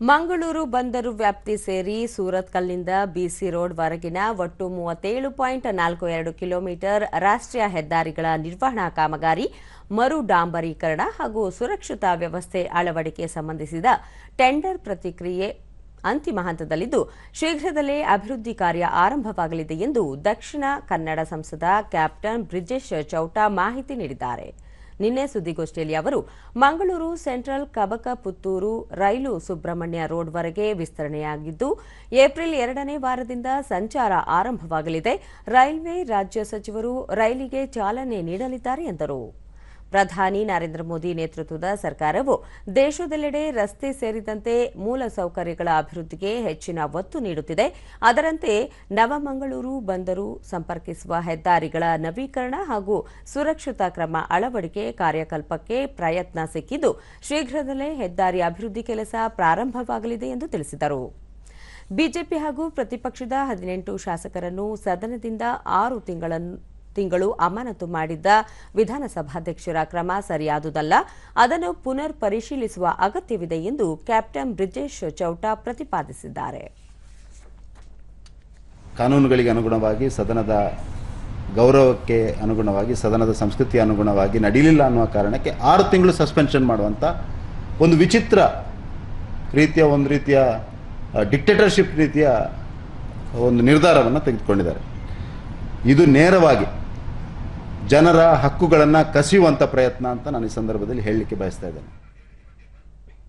ಮಂಗಳೂರು ಬಂದರು ವ್ಯಾಪ್ತಿ ಸೇರಿ ಸೂರತ್ಕಲ್ನಿಂದ ಬಿಸಿ ರೋಡ್ ವರೆಗಿನ ಒಟ್ಟು ಮೂವತ್ತೇಳು ಪಾಯಿಂಟ್ ನಾಲ್ಕು ಎರಡು ಕಿಲೋಮೀಟರ್ ರಾಷ್ಟ್ರೀಯ ಹೆದ್ದಾರಿಗಳ ನಿರ್ವಹಣಾ ಕಾಮಗಾರಿ, ಮರು ಡಾಂಬರೀಕರಣ ಹಾಗೂ ಸುರಕ್ಷತಾ ವ್ಯವಸ್ಥೆ ಅಳವಡಿಕೆ ಸಂಬಂಧಿಸಿದ ಟೆಂಡರ್ ಪ್ರತಿಕ್ರಿಯೆ ಅಂತಿಮ ಹಂತದಲ್ಲಿದ್ದು, ಶೀಘ್ರದಲ್ಲೇ ಅಭಿವೃದ್ಧಿ ಕಾರ್ಯ ಆರಂಭವಾಗಲಿದೆ ಎಂದು ದಕ್ಷಿಣ ಕನ್ನಡ ಸಂಸದ ಕ್ಯಾಪ್ಟನ್ ಬ್ರಿಜೇಶ್ ಚೌಟ ಮಾಹಿತಿ ನೀಡಿದ್ದಾರೆ. ನಿನ್ನೆ ಸುದ್ದಿಗೋಷ್ಠಿಯಲ್ಲಿ ಅವರು, ಮಂಗಳೂರು ಸೆಂಟ್ರಲ್ ಕಬಕ ಪುತ್ತೂರು ರೈಲು ಸುಬ್ರಹ್ಮಣ್ಯ ರೋಡ್ವರೆಗೆ ವಿಸ್ತರಣೆಯಾಗಿದ್ದು, ಏಪ್ರಿಲ್ ಎರಡನೇ ವಾರದಿಂದ ಸಂಚಾರ ಆರಂಭವಾಗಲಿದೆ. ರೈಲ್ವೆ ರಾಜ್ಯ ಸಚಿವರು ರೈಲಿಗೆ ಚಾಲನೆ ನೀಡಲಿದ್ದಾರೆ, ಎಂದರು. ಪ್ರಧಾನಿ ನರೇಂದ್ರ ಮೋದಿ ನೇತೃತ್ವದ ಸರ್ಕಾರವು ದೇಶದೆಲ್ಲೆಡೆ ರಸ್ತೆ ಸೇರಿದಂತೆ ಮೂಲಸೌಕರ್ಯಗಳ ಅಭಿವೃದ್ಧಿಗೆ ಹೆಚ್ಚಿನ ಒತ್ತು ನೀಡುತ್ತಿದೆ. ಅದರಂತೆ ನವಮಂಗಳೂರು ಬಂದರು ಸಂಪರ್ಕಿಸುವ ಹೆದ್ದಾರಿಗಳ ನವೀಕರಣ ಹಾಗೂ ಸುರಕ್ಷತಾ ಕ್ರಮ ಅಳವಡಿಕೆ ಕಾರ್ಯಕಲ್ಪಕ್ಕೆ ಪ್ರಯತ್ನ ಸಿಕ್ಕಿದ್ದು, ಶೀಘ್ರದಲ್ಲೇ ಹೆದ್ದಾರಿ ಅಭಿವೃದ್ಧಿ ಕೆಲಸ ಪ್ರಾರಂಭವಾಗಲಿದೆ ಎಂದು ತಿಳಿಸಿದರು. ಬಿಜೆಪಿ ಹಾಗೂ ಪ್ರತಿಪಕ್ಷದ ಹದಿನೆಂಟು ಶಾಸಕರನ್ನು ಸದನದಿಂದ ಆರು ತಿಂಗಳನ್ನು ತಿಂಗಳು ಅಮಾನತು ಮಾಡಿದ್ದ ವಿಧಾನಸಭಾಧ್ಯಕ್ಷರ ಕ್ರಮ ಸರಿಯಾದುದಲ್ಲ, ಅದನ್ನು ಪುನರ್ ಪರಿಶೀಲಿಸುವ ಅಗತ್ಯವಿದೆ ಎಂದು ಕ್ಯಾಪ್ಟನ್ ಬ್ರಿಜೇಶ್ ಚೌಟ ಪ್ರತಿಪಾದಿಸಿದ್ದಾರೆ. ಕಾನೂನುಗಳಿಗೆ ಅನುಗುಣವಾಗಿ ಸದನದ ಗೌರವಕ್ಕೆ ಅನುಗುಣವಾಗಿ, ಸದನದ ಸಂಸ್ಕೃತಿ ಅನುಗುಣವಾಗಿ ನಡೀಲಿಲ್ಲ ಅನ್ನುವ ಕಾರಣಕ್ಕೆ ಆರು ತಿಂಗಳು ಸಸ್ಪೆನ್ಷನ್ ಮಾಡುವಂಥ ಒಂದು ವಿಚಿತ್ರ ರೀತಿಯ, ಒಂದು ರೀತಿಯ ಡಿಕ್ಟೇಟರ್ಶಿಪ್ ರೀತಿಯ ಒಂದು ನಿರ್ಧಾರವನ್ನು ತೆಗೆದುಕೊಂಡಿದ್ದಾರೆ. ಇದು ನೇರವಾಗಿ ಜನರ ಹಕ್ಕುಗಳನ್ನು ಕಸಿಯುವಂಥ ಪ್ರಯತ್ನ ಅಂತ ನಾನು ಈ ಸಂದರ್ಭದಲ್ಲಿ ಹೇಳಲಿಕ್ಕೆ ಬಯಸ್ತಾ ಇದ್ದೇನೆ.